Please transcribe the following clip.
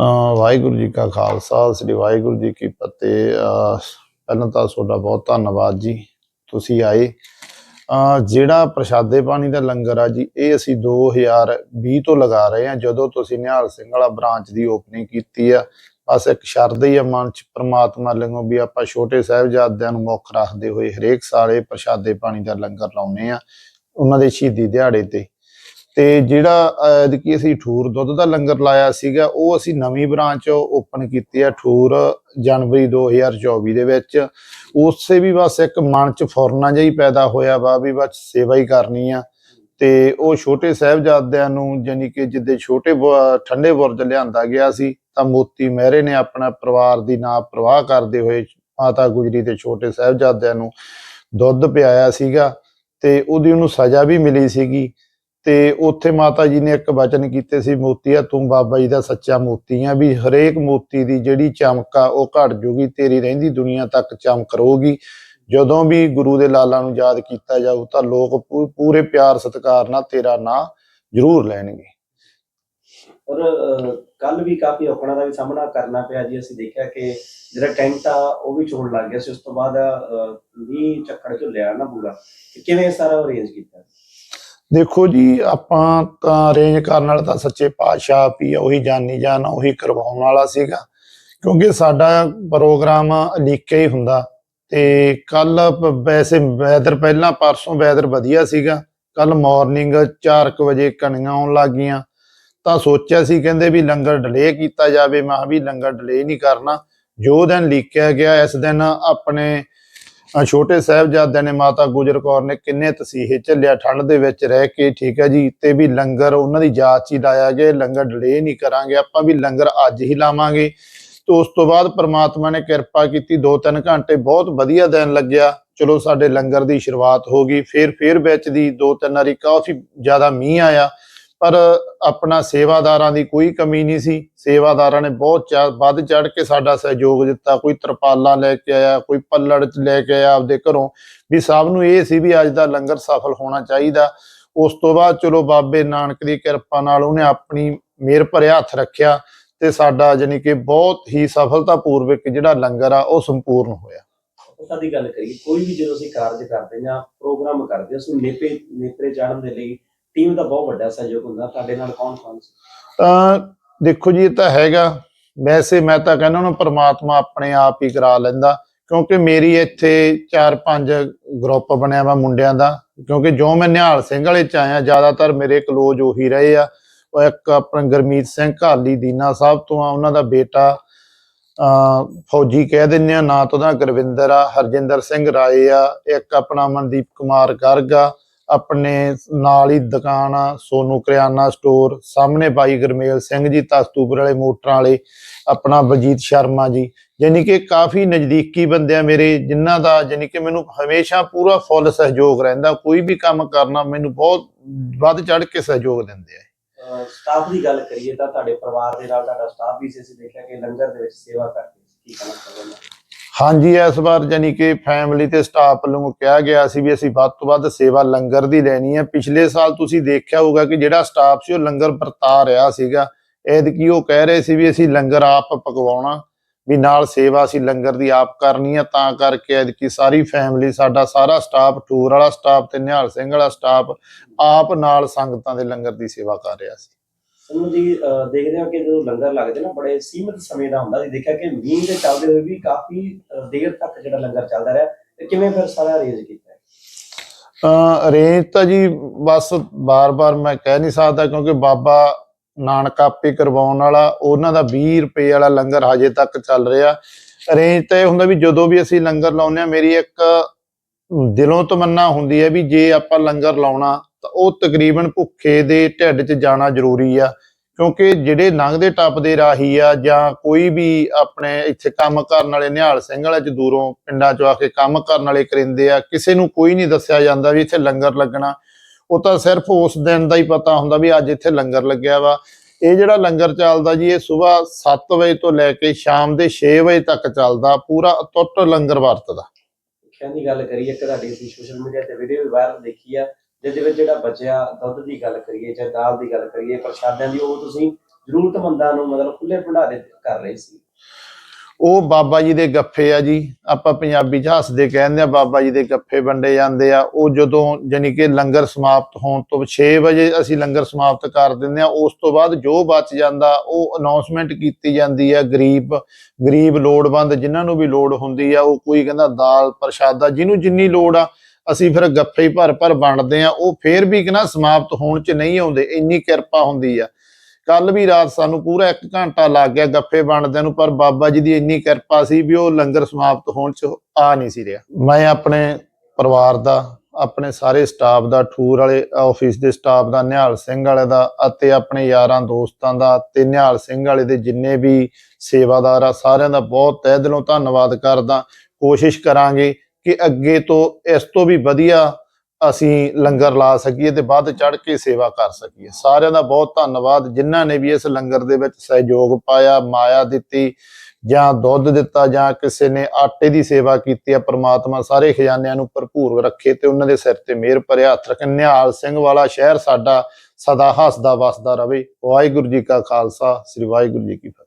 ਵਾਹਿਗੁਰੂ ਜੀ ਕਾ ਖਾਲਸਾ, ਸ੍ਰੀ ਵਾਹਿਗੁਰੂ ਜੀ ਕੀ ਫਤਿਹ। ਪਹਿਲਾਂ ਤਾਂ ਤੁਹਾਡਾ ਬਹੁਤ ਧੰਨਵਾਦ ਜੀ, ਤੁਸੀਂ ਆਏ। ਜਿਹੜਾ ਪ੍ਰਸ਼ਾਦੇ ਪਾਣੀ ਦਾ ਲੰਗਰ ਆ ਜੀ, ਇਹ ਅਸੀਂ 2020 ਤੋਂ ਲਗਾ ਰਹੇ ਹਾਂ, ਜਦੋਂ ਤੁਸੀਂ ਨਿਹਾਲ ਸਿੰਘ ਵਾਲਾ ਬ੍ਰਾਂਚ ਦੀ ਓਪਨਿੰਗ ਕੀਤੀ ਆ। ਬਸ ਇੱਕ ਸ਼ਰਤ ਹੀ ਆ ਮਨ ਚ, ਪ੍ਰਮਾਤਮਾ ਲੰਗੋ ਵੀ ਆਪਾਂ ਛੋਟੇ ਸਾਹਿਬਜ਼ਾਦਿਆਂ ਨੂੰ ਮੁੱਖ ਰੱਖਦੇ ਹੋਏ ਹਰੇਕ ਸਾਲੇ ਪ੍ਰਸ਼ਾਦੇ ਪਾਣੀ ਦਾ ਲੰਗਰ ਲਾਉਨੇ ਆ ਉਹਨਾਂ ਦੇ ਸ਼ਹੀਦੀ ਦਿਹਾੜੇ ਤੇ। ਤੇ ਜਿਹੜਾ ਐਤਕੀ ਅਸੀਂ ਠੂਰ ਦੁੱਧ ਦਾ ਲੰਗਰ ਲਾਇਆ ਸੀਗਾ, ਉਹ ਅਸੀਂ ਨਵੀਂ ਬ੍ਰਾਂਚ ਓਪਨ ਕੀਤੀ ਆ ਠੂਰ ਜਨਵਰੀ 2024 ਦੇ ਵਿੱਚ। ਉਸੇ ਵੀ ਬਸ ਇੱਕ ਮਨ ਚ ਫੁਰਨਾ ਜਿਹਾ ਹੀ ਪੈਦਾ ਹੋਇਆ ਵਾ ਵੀ ਬਸ ਸੇਵਾ ਹੀ ਕਰਨੀ ਆ। ਤੇ ਉਹ ਛੋਟੇ ਸਾਹਿਬਜ਼ਾਦਿਆਂ ਨੂੰ ਜਾਨੀ ਕਿ ਜਿੱਦੇ ਛੋਟੇ ਬੁ- ਠੰਡੇ ਬੁਰਜ ਲਿਆਂਦਾ ਗਿਆ ਸੀ, ਤਾਂ ਮੋਤੀ ਮਹਿਰੇ ਨੇ ਆਪਣਾ ਪਰਿਵਾਰ ਦੀ ਨਾ ਪ੍ਰਵਾਹ ਕਰਦੇ ਹੋਏ ਮਾਤਾ ਗੁਜਰੀ ਤੇ ਛੋਟੇ ਸਾਹਿਬਜ਼ਾਦਿਆਂ ਨੂੰ ਦੁੱਧ ਪਿਆਇਆ ਸੀਗਾ। ਤੇ ਉਹਦੀ ਉਹਨੂੰ ਸਜ਼ਾ ਵੀ ਮਿਲੀ ਸੀਗੀ। ਤੇ ਉੱਥੇ ਮਾਤਾ ਜੀ ਨੇ ਇੱਕ ਵਚਨ ਕੀਤੇ ਸੀ, ਮੋਤੀਆ, ਤੂੰ ਬਾਬਾ ਜੀ ਦਾ ਸੱਚਾ ਮੋਤੀ ਆ ਵੀ ਹਰੇਕ ਮੋਤੀ ਦੀ ਜਿਹੜੀ ਚਮਕ ਆ ਉਹ ਘਟ ਜੂਗੀ, ਤੇਰੀ ਰਹਿੰਦੀ ਦੁਨੀਆ ਤੱਕ ਚਮਕ ਰਹੂਗੀ। ਜਦੋਂ ਵੀ ਗੁਰੂ ਦੇ ਲਾਲਾਂ ਨੂੰ ਯਾਦ ਕੀਤਾ ਜਾਊ ਤਾਂ ਲੋਕ ਪੂਰੇ ਪਿਆਰ ਸਤਿਕਾਰ ਨਾਲ ਤੇਰਾ ਨਾਂ ਜ਼ਰੂਰ ਲੈਣਗੇ। ਔਰ ਕੱਲ ਵੀ ਕਾਫੀ ਔਕੜਾਂ ਦਾ ਵੀ ਸਾਹਮਣਾ ਕਰਨਾ ਪਿਆ ਜੀ। ਅਸੀਂ ਦੇਖਿਆ ਕਿ ਜਿਹੜਾ ਟੈਂਟ ਆ, ਉਹ ਵੀ ਚੋਣ ਲੱਗ ਗਿਆ ਸੀ। ਉਸ ਤੋਂ ਬਾਅਦ ਵੀ ਚੱਕਰ ਝੁੱਲਿਆ ਨਾ ਪੂਰਾ। ਕਿਵੇਂ ਸਾਰਾ ਅਰੇਂਜ ਕੀਤਾ? ਦੇਖੋ ਜੀ, ਆਪਾਂ ਤਾਂ ਅਰੇਂਜ ਕਰਨ ਵਾਲਾ ਤਾਂ ਸੱਚੇ ਪਾਤਸ਼ਾਹ ਆਪ ਉਹੀ ਜਾਨੀ ਜਾਨ ਉਹੀ ਕਰਵਾਉਣ ਵਾਲਾ ਸੀਗਾ। ਕਿਉਂਕਿ ਸਾਡਾ ਪ੍ਰੋਗਰਾਮ ਲਿਖਿਆ ਹੀ ਹੁੰਦਾ ਤੇ ਕੱਲ ਵੈਸੇ ਵੈਦਰ ਪਹਿਲਾਂ ਪਰਸੋਂ ਵੈਦਰ ਵਧੀਆ ਸੀਗਾ। ਕੱਲ ਮਾਰਨਿੰਗ 4:00 ਵਜੇ ਕਣੀਆਂ ਆਉਣ ਲੱਗ ਗਈਆਂ ਤਾਂ ਸੋਚਿਆ ਸੀ, ਕਹਿੰਦੇ ਵੀ ਲੰਗਰ ਡਿਲੇ ਕੀਤਾ ਜਾਵੇ। ਮੈਂ ਕਿਹਾ ਵੀ ਲੰਗਰ ਡਿਲੇ ਨਹੀਂ ਕਰਨਾ। ਜੋ ਦਿਨ ਲੀਕਿਆ ਗਿਆ, ਇਸ ਦਿਨ ਆਪਣੇ ਛੋਟੇ ਸਾਹਿਬਜ਼ਾਦਿਆਂ ਨੇ ਮਾਤਾ ਗੁਜਰ ਕੌਰ ਨੇ ਕਿੰਨੇ ਤਸੀਹੇ ਝੱਲਿਆ, ਠੰਡ ਦੇ ਵਿੱਚ ਰਹਿ ਕੇ, ਠੀਕ ਹੈ ਜੀ, ਤੇ ਵੀ ਲੰਗਰ ਉਹਨਾਂ ਦੀ ਜਾਚ 'ਚ ਹੀ ਲਾਇਆ ਗਿਆ ਲੰਗਰ ਡਿਲੇ ਨਹੀਂ ਕਰਾਂਗੇ, ਆਪਾਂ ਵੀ ਲੰਗਰ ਅੱਜ ਹੀ ਲਾਵਾਂਗੇ। ਤੇ ਉਸ ਤੋਂ ਬਾਅਦ ਪ੍ਰਮਾਤਮਾ ਨੇ ਕਿਰਪਾ ਕੀਤੀ 2-3 ਘੰਟੇ ਬਹੁਤ ਵਧੀਆ ਦਿਨ ਲੱਗਿਆ। ਚਲੋ, ਸਾਡੇ ਲੰਗਰ ਦੀ ਸ਼ੁਰੂਆਤ ਹੋ ਗਈ, ਫਿਰ ਫਿਰ ਵਿੱਚ ਦੀ ਦੋ ਤਿੰਨ ਵਾਰੀ ਕਾਫੀ ਜ਼ਿਆਦਾ ਮੀਂਹ ਆਇਆ। ਪਰ ਆਪਣਾ ਸੇਵਾਦਾਰਾਂ ਦੀ ਕੋਈ ਕਮੀ ਨਹੀਂ ਸੀ। ਸੇਵਾਦਾਰਾਂ ਨੇ ਬਹੁਤ ਵੱਧ ਚੜ ਕੇ ਸਾਡਾ ਸਹਿਯੋਗ ਦਿੱਤਾ। ਕੋਈ ਤਰਪਾਲਾਂ ਲੈ ਕੇ ਆਇਆ, ਕੋਈ ਪੱਲੜ ਲੈ ਕੇ ਆਇਆ ਆਪਦੇ ਘਰੋਂ। ਵੀ ਸਭ ਨੂੰ ਇਹ ਸੀ ਵੀ ਅੱਜ ਦਾ ਲੰਗਰ ਸਫਲ ਹੋਣਾ ਚਾਹੀਦਾ। ਉਸ ਤੋਂ ਬਾਅਦ ਚਲੋ ਬਾਬੇ ਨਾਨਕ ਦੀ ਕਿਰਪਾ ਨਾਲ ਉਹਨੇ ਆਪਣੀ ਮਿਹਰ ਭਰਿਆ ਹੱਥ ਰੱਖਿਆ ਤੇ ਸਾਡਾ ਜਾਨੀ ਕਿ ਬਹੁਤ ਹੀ ਸਫਲਤਾਪੂਰਵਕ ਜਿਹੜਾ ਲੰਗਰ ਆ, ਉਹ ਸੰਪੂਰਨ ਹੋਇਆ। ਆਪਾਂ ਦੀ ਗੱਲ ਕਰੀਏ, ਕੋਈ ਵੀ ਜਦੋਂ ਅਸੀਂ ਕਾਰਜ ਕਰਦੇ ਜਾਂ ਪ੍ਰੋਗਰਾਮ ਕਰਦੇ ਉਸ ਨੇਪੇ, ਨੇਪਰੇ ਚਾੜਨ ਦੇ ਲਈ ਟੀਮ ਦਾ ਬਹੁਤ ਵੱਡਾ ਸਹਿਯੋਗ ਹੁੰਦਾ, ਤੁਹਾਡੇ ਨਾਲ ਕੌਣ ਕੌਣ ਸੀ? ਤਾਂ ਦੇਖੋ ਜੀ, ਇਹ ਤਾਂ ਹੈਗਾ। ਵੈਸੇ ਮੈਂ ਤਾਂ ਕਹਿੰਦਾ ਉਹਨੂੰ ਪ੍ਰਮਾਤਮਾ ਆਪਣੇ ਆਪ ਹੀ ਕਰਾ ਲੈਂਦਾ, ਕਿਉਂਕਿ ਮੇਰੀ ਇੱਥੇ 4-5 ਗਰੁੱਪ ਬਣਿਆ ਵਾ ਮੁੰਡਿਆਂ ਦਾ। ਕਿਉਂਕਿ ਜੋ ਮੈਂ ਨਿਹਾਲ ਸਿੰਘ ਵਾਲੇ ਚ ਆਇਆ, ਜ਼ਿਆਦਾਤਰ ਮੇਰੇ ਕਲੋਜ ਉਹੀ ਰਹੇ ਆ। ਉਹ ਇੱਕ ਆਪਣਾ ਗਰਮੀਤ ਸਿੰਘ ਘਾਲੀ, ਦੀਨਾ ਸਾਹਿਬ ਤੋਂ ਆ, ਉਹਨਾਂ ਦਾ ਬੇਟਾ ਅ ਫੌਜੀ ਕਹਿ ਦਿੰਦੇ ਆ, ਨਾਂ ਤੋਂ ਉਹਦਾ ਗੁਰਵਿੰਦਰ ਆ, ਹਰਜਿੰਦਰ ਸਿੰਘ ਰਾਏ ਆ, ਇੱਕ ਆਪਣਾ ਮਨਦੀਪ ਕੁਮਾਰ ਗਰਗ ਆ। ਆਪਣੇ ਨਾਲ ਹੀ ਦੁਕਾਨ ਆ, ਸੋਨੂ ਕਰਿਆਨਾ ਸਟੋਰ ਸਾਹਮਣੇ ਬਾਈ ਗਰਮੇਲ ਸਿੰਘ ਜੀ ਤਖਤੂਪੁਰ ਵਾਲੇ ਮੋਟਰਾਂ ਵਾਲੇ, ਆਪਣਾ ਬਲਜੀਤ ਸ਼ਰਮਾ ਜੀ। ਯਾਨੀ ਕਿ ਕਾਫੀ ਨਜ਼ਦੀਕੀ ਬੰਦੇ ਆ ਮੇਰੇ, ਜਿਨ੍ਹਾਂ ਦਾ ਯਾਨੀ ਕਿ ਮੈਨੂੰ ਹਮੇਸ਼ਾ ਪੂਰਾ ਫੁੱਲ ਸਹਿਯੋਗ ਰਹਿੰਦਾ, ਕੋਈ ਵੀ ਕੰਮ ਕਰਨਾ ਮੈਨੂੰ ਬਹੁਤ ਵੱਧ ਚੜ ਕੇ ਸਹਿਯੋਗ ਦਿੰਦੇ ਆ। ਸਟਾਫ ਦੀ ਗੱਲ ਕਰੀਏ ਤਾਂ ਤੁਹਾਡੇ ਪਰਿਵਾਰ ਦੇ ਨਾਲ ਤੁਹਾਡਾ ਸਟਾਫ ਵੀ ਸੀ, ਅਸੀਂ ਦੇਖਿਆ ਕਿ ਲੰਗਰ ਦੇ ਵਿੱਚ ਸੇਵਾ ਕਰਦੇ ਸੀ। ਕੀ ਕਹਿਣਾ ਚਾਹੁੰਦੇ ਹਾਂਜੀ, ਇਸ ਵਾਰ ਜਾਨੀ ਕਿ ਫੈਮਿਲੀ ਤੇ ਸਟਾਫ ਵੱਲੋਂ ਕਿਹਾ ਗਿਆ ਸੀ ਵੀ ਅਸੀਂ ਵੱਧ ਤੋਂ ਵੱਧ ਸੇਵਾ ਲੰਗਰ ਦੀ ਲੈਣੀ ਹੈ। ਪਿਛਲੇ ਸਾਲ ਤੁਸੀਂ ਦੇਖਿਆ ਹੋਊਗਾ ਕਿ ਜਿਹੜਾ ਸਟਾਫ ਸੀ ਉਹ ਲੰਗਰ ਵਰਤਾ ਰਿਹਾ ਸੀਗਾ। ਐਦਕੀ ਉਹ ਕਹਿ ਰਹੇ ਸੀ ਵੀ ਅਸੀਂ ਲੰਗਰ ਆਪ ਪਕਵਾਉਣਾ, ਵੀ ਨਾਲ ਸੇਵਾ ਅਸੀਂ ਲੰਗਰ ਦੀ ਆਪ ਕਰਨੀ ਹੈ। ਤਾਂ ਕਰਕੇ ਐਦਕੀ ਸਾਰੀ ਫੈਮਿਲੀ ਸਾਡਾ ਸਾਰਾ ਸਟਾਫ ਟੂਰ ਵਾਲਾ ਸਟਾਫ ਤੇ ਨਿਹਾਲ ਸਿੰਘ ਵਾਲਾ ਸਟਾਫ ਆਪ ਨਾਲ ਸੰਗਤਾਂ ਦੇ ਲੰਗਰ ਦੀ ਸੇਵਾ ਕਰ ਰਿਹਾ ਸੀ। ਸਾਨੂੰ ਜੀ ਅਹ ਦੇਖਦੇ ਹਾਂ ਕਿ ਜਦੋਂ ਲੰਗਰ ਲੱਗਦੇ ਨਾ ਬੜੇ ਸੀਮਿਤ ਸਮੇਂ ਦਾ ਹੁੰਦਾ ਸੀ। ਦੇਖਿਆ ਕਿ ਮੀਂਹ ਦੇ ਚੱਲਦੇ ਹੋਏ ਵੀ ਕਾਫੀ ਅਹ, ਦੇਰ ਤੱਕ ਜਿਹੜਾ ਲੰਗਰ ਚੱਲਦਾ ਰਿਹਾ। ਤੇ ਕਿਵੇਂ ਫਿਰ ਸਾਰਾ ਅਰੇਂਜ ਕੀਤਾ? ਅਰੇਂਜ ਤਾਂ ਜੀ ਬਸ ਬਾਰ-ਬਾਰ ਮੈਂ ਕਹਿ ਨਹੀਂ ਸਕਦਾ ਕਿਉਂਕਿ ਬਾਬਾ ਨਾਨਕ ਆਪੇ ਕਰਵਾਉਣ ਵਾਲਾ ਉਹਨਾਂ ਦਾ 20 ਰੁਪਏ ਵਾਲਾ ਲੰਗਰ ਹਜੇ ਤੱਕ ਚੱਲ ਰਿਹਾ। ਅਰੇਂਜ ਤਾਂ ਇਹ ਹੁੰਦਾ ਵੀ ਜਦੋਂ ਵੀ ਅਸੀਂ ਲੰਗਰ ਲਾਉਂਦੇ ਆ ਮੇਰੀ ਇੱਕ ਦਿਲੋਂ ਤਮੰਨਾ ਹੁੰਦੀ ਹੈ ਵੀ ਜੇ ਆਪਾਂ ਲੰਗਰ ਲਾਉਣਾ ਤਾਂ ਉਹ ਤਕਰੀਬਨ ਭੁੱਖੇ ਦੇ ਢਿੱਡ 'ਚ ਜਾਣਾ ਜ਼ਰੂਰੀ ਆ, ਕਿਉਂਕਿ ਜਿਹੜੇ ਲੰਘਦੇ ਟੱਪਦੇ ਰਾਹੀ ਆ ਜਾਂ ਕੋਈ ਵੀ ਆਪਣੇ ਇੱਥੇ ਕੰਮ ਕਰਨ ਵਾਲੇ ਨਿਹਾਲ ਸਿੰਘ ਵਾਲੇ ਚ ਦੂਰੋਂ ਪਿੰਡਾਂ ਚੋਂ ਆ ਕੇ ਕੰਮ ਕਰਨ ਵਾਲੇ ਕਰਿੰਦੇ ਆ, ਕਿਸੇ ਨੂੰ ਕੋਈ ਨਹੀਂ ਦੱਸਿਆ ਜਾਂਦਾ ਵੀ ਇੱਥੇ ਲੰਗਰ ਲੱਗਣਾ। ਉਹ ਤਾਂ ਸਿਰਫ ਉਸ ਦਿਨ ਦਾ ਹੀ ਪਤਾ ਹੁੰਦਾ ਵੀ ਅੱਜ ਇੱਥੇ ਲੰਗਰ ਲੱਗਿਆ ਵਾ। ਇਹ ਜਿਹੜਾ ਲੰਗਰ ਚੱਲਦਾ ਜੀ, ਇਹ ਸਵੇਰ 7 ਵਜੇ ਤੋਂ ਲੈ ਕੇ ਸ਼ਾਮ ਦੇ 6 ਵਜੇ ਤੱਕ ਚੱਲਦਾ, ਪੂਰਾ ਅਟੁੱਟ ਲੰਗਰ ਵਰਤਦਾ। ਖਿਆਲ ਗੱਲ ਕਰੀਏ, ਇੱਕ ਤੁਹਾਡੀ ਸੋਸ਼ਲ ਮੀਡੀਆ ਤੇ ਵੀਡੀਓ ਵੀ ਵਾਇਰਲ ਦੇਖੀ ਆ। ਜਿਹਦੇ ਵਿੱਚ ਜਿਹੜਾ ਬਚਿਆ ਦੁੱਧ ਦੀ ਗੱਲ ਕਰੀਏ ਜਾਂ ਦਾਲ ਦੀ ਗੱਲ ਕਰੀਏ, ਪ੍ਰਸ਼ਾਦਿਆਂ ਦੀ ਉਹ ਤੁਸੀਂ ਜ਼ਰੂਰਤਮੰਦਾਂ ਨੂੰ ਮਤਲਬ ਖੁੱਲੇ ਭੰਡਾਰੇ ਕਰ ਰਹੇ ਸੀ। ਉਹ ਬਾਬਾ ਜੀ ਦੇ ਗੱਫੇ ਆ ਜੀ, ਆਪਾਂ ਪੰਜਾਬੀ ਚ ਹੱਸਦੇ ਕਹਿੰਦੇ ਆ, ਬਾਬਾ ਜੀ ਦੇ ਗੱਫੇ ਵੰਡੇ ਜਾਂਦੇ ਆ। ਉਹ ਜਦੋਂ ਜਾਨੀ ਕਿ ਲੰਗਰ ਸਮਾਪਤ ਹੋਣ ਤੋਂ 6 ਵਜੇ ਅਸੀਂ ਲੰਗਰ ਸਮਾਪਤ ਕਰ ਦਿੰਦੇ ਆ, ਉਸ ਤੋਂ ਬਾਅਦ ਜੋ ਬਚ ਜਾਂਦਾ, ਉਹ ਅਨਾਉਂਸਮੈਂਟ ਕੀਤੀ ਜਾਂਦੀ ਆ, ਗਰੀਬ ਗਰੀਬ ਲੋੜਵੰਦ ਜਿਨ੍ਹਾਂ ਨੂੰ ਵੀ ਲੋੜ ਹੁੰਦੀ ਆ, ਉਹ ਕੋਈ ਕਹਿੰਦਾ ਦਾਲ ਪ੍ਰਸ਼ਾਦਾ, ਜਿਹਨੂੰ ਜਿੰਨੀ ਲੋੜ ਆ ਅਸੀਂ ਫਿਰ ਗੱਫੇ ਹੀ ਭਰ ਭਰ ਵੰਡਦੇ ਆ ਉਹ ਫੇਰ ਵੀ ਕਹਿੰਦਾ ਸਮਾਪਤ ਹੋਣ ਚ ਨਹੀਂ ਆਉਂਦੇ, ਇੰਨੀ ਕਿਰਪਾ ਹੁੰਦੀ ਆ। ਕੱਲ ਵੀ ਰਾਤ ਸਾਨੂੰ ਪੂਰਾ 1 ਘੰਟਾ ਲੱਗ ਗਿਆ ਗੱਫੇ ਵੰਡਦਿਆਂ ਨੂੰ, ਪਰ ਬਾਬਾ ਜੀ ਦੀ ਇੰਨੀ ਕਿਰਪਾ ਸੀ ਵੀ ਉਹ ਲੰਗਰ ਸਮਾਪਤ ਹੋਣ ਚ ਆ ਨਹੀਂ ਸੀ ਰਿਹਾ। ਮੈਂ ਆਪਣੇ ਪਰਿਵਾਰ ਦਾ, ਆਪਣੇ ਸਾਰੇ ਸਟਾਫ ਦਾ, ਠੂਰ ਵਾਲੇ ਆਫਿਸ ਦੇ ਸਟਾਫ ਦਾ, ਨਿਹਾਲ ਸਿੰਘ ਵਾਲੇ ਦਾ ਅਤੇ ਆਪਣੇ ਯਾਰਾਂ ਦੋਸਤਾਂ ਦਾ ਤੇ ਨਿਹਾਲ ਸਿੰਘ ਵਾਲੇ ਦੇ ਜਿੰਨੇ ਵੀ ਸੇਵਾਦਾਰ ਆ, ਸਾਰਿਆਂ ਦਾ ਬਹੁਤ ਤਹਿ ਦਿਲੋਂ ਧੰਨਵਾਦ ਕਰਦਾ। ਕੋਸ਼ਿਸ਼ ਕਰਾਂਗੇ ਕਿ ਅੱਗੇ ਤੋਂ ਇਸ ਤੋਂ ਵੀ ਵਧੀਆ ਅਸੀਂ ਲੰਗਰ ਲਾ ਸਕੀਏ ਤੇ ਵੱਧ ਚੜ ਕੇ ਸੇਵਾ ਕਰ ਸਕੀਏ। ਸਾਰਿਆਂ ਦਾ ਬਹੁਤ ਧੰਨਵਾਦ। ਜਿਨ੍ਹਾਂ ਨੇ ਵੀ ਇਸ ਲੰਗਰ ਦੇ ਵਿੱਚ ਸਹਿਯੋਗ ਪਾਇਆ, ਮਾਇਆ ਦਿੱਤੀ, ਜਾਂ ਦੁੱਧ ਦਿੱਤਾ, ਜਾਂ ਕਿਸੇ ਨੇ ਆਟੇ ਦੀ ਸੇਵਾ ਕੀਤੀ, ਆ ਪ੍ਰਮਾਤਮਾ ਸਾਰੇ ਖਜ਼ਾਨਿਆਂ ਨੂੰ ਭਰਪੂਰ ਰੱਖੇ ਤੇ ਉਹਨਾਂ ਦੇ ਸਿਰ ਤੇ ਮਿਹਰ ਭਰਿਆ ਹੱਥ ਰੱਖੇ। ਨਿਹਾਲ ਸਿੰਘ ਵਾਲਾ ਸ਼ਹਿਰ ਸਾਡਾ ਸਦਾ ਹੱਸਦਾ ਵਸਦਾ ਰਵੇ ਵਾਹਿਗੁਰੂ ਜੀ ਕਾ ਖਾਲਸਾ, ਸ੍ਰੀ ਵਾਹਿਗੁਰੂ ਜੀ ਕੀ ਫਤਿਹ।